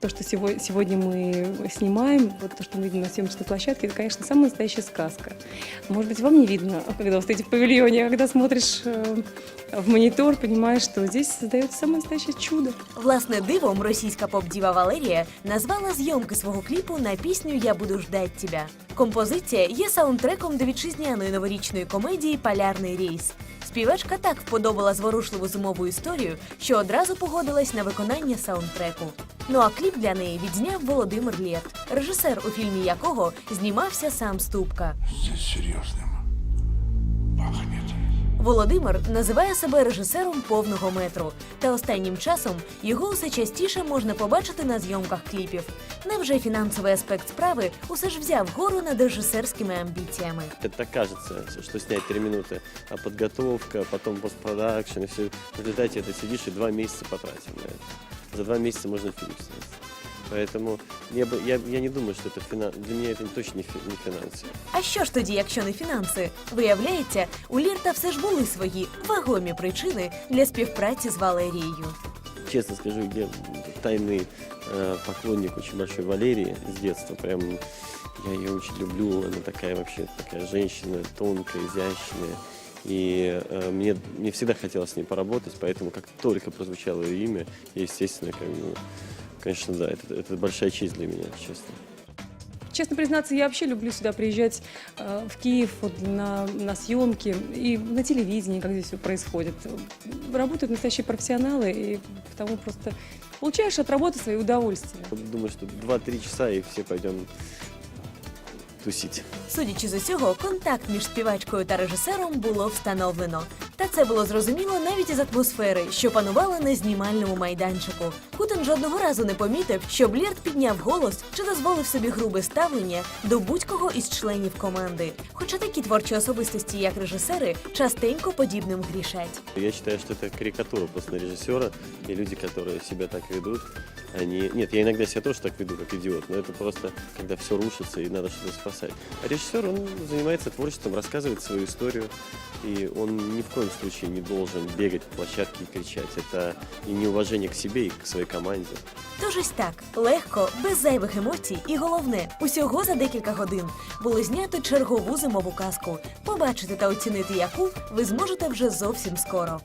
То, что сего- сегодня мы снимаем, вот то, что мы видим на съемочной площадке, это, конечно, самая настоящая сказка. Может быть, вам не видно, когда вы стоите в павильоне, а когда смотришь э, в монитор, понимаешь, что здесь создается самое настоящее чудо. Власне дивом російська поп-діва Валерія назвала зйомки свого кліпу на пісню Я буду ждать тебя. Композиція є саундтреком до вітчизняної новорічної комедії Полярний рейс. Співачка так вподобала зворушливу зимову історію, що одразу погодилась на виконання саундтреку. Ну а кліп для неї відзняв Володимир Лєт, режисер, у фільмі якого знімався сам Ступка. Здесь серьезным пахнет. Володимир називає себе режисером повного метру, та останнім часом його усе частіше можна побачити на зйомках кліпів. Невже фінансовий аспект справи усе ж взяв гору над режисерськими амбіціями? Это кажется, что снять три минуты, а подготовка, потом постпродакшн, и все. В результате это сидишь и два месяца потратил на это. За два месяца можно фильм снять. Поэтому я, бы, я, я не думаю, что это финанс. Для меня это точно не, фи- не финансы. А що ж тоді, якщо не фінанси? Виявляється, у Лірта все ж були свої вагомі причини для співпраці з Валерією. Честно скажу, я тайный э, поклонник очень большой Валерии с детства. Прям я ее очень люблю. Она такая вообще такая женщина, тонкая, изящная. И э, мне, мне всегда хотелось с ней поработать, поэтому как только прозвучало ее имя, я, естественно, как, бы, конечно, да, это, это большая честь для меня, честно. Честно признаться, я вообще люблю сюда приезжать э, в Киев вот, на, на съемки и на телевидении, как здесь все происходит. Работают настоящие профессионалы, и потому просто получаешь от работы свои удовольствия. Думаю, что 2-3 часа и все пойдем тусить. Судячи з усього, контакт між співачкою та режисером було встановлено. Та це було зрозуміло навіть із атмосфери, що панувала на знімальному майданчику. Кутен жодного разу не помітив, щоб Лєрт підняв голос чи дозволив собі грубе ставлення до будь-кого із членів команди. Хоча такі творчі особистості, як режисери, частенько подібним грішать. Я считаю, что это карикатура просто на режиссера, и люди, которые себя так ведут, они... Нет, я иногда себя тоже так веду, как идиот, но это просто, когда все рушится и надо что-то спасать. А режиссер, он занимается творчеством, рассказывает свою историю, и он ни в коем случае не должен бегать по площадке и кричать. Это и неуважение к себе, и к своей команде. Тож ось так легко, без зайвих емоцій, і головне, усього за декілька годин було знято чергову зимову казку. Побачити та оцінити яку ви зможете вже зовсім скоро.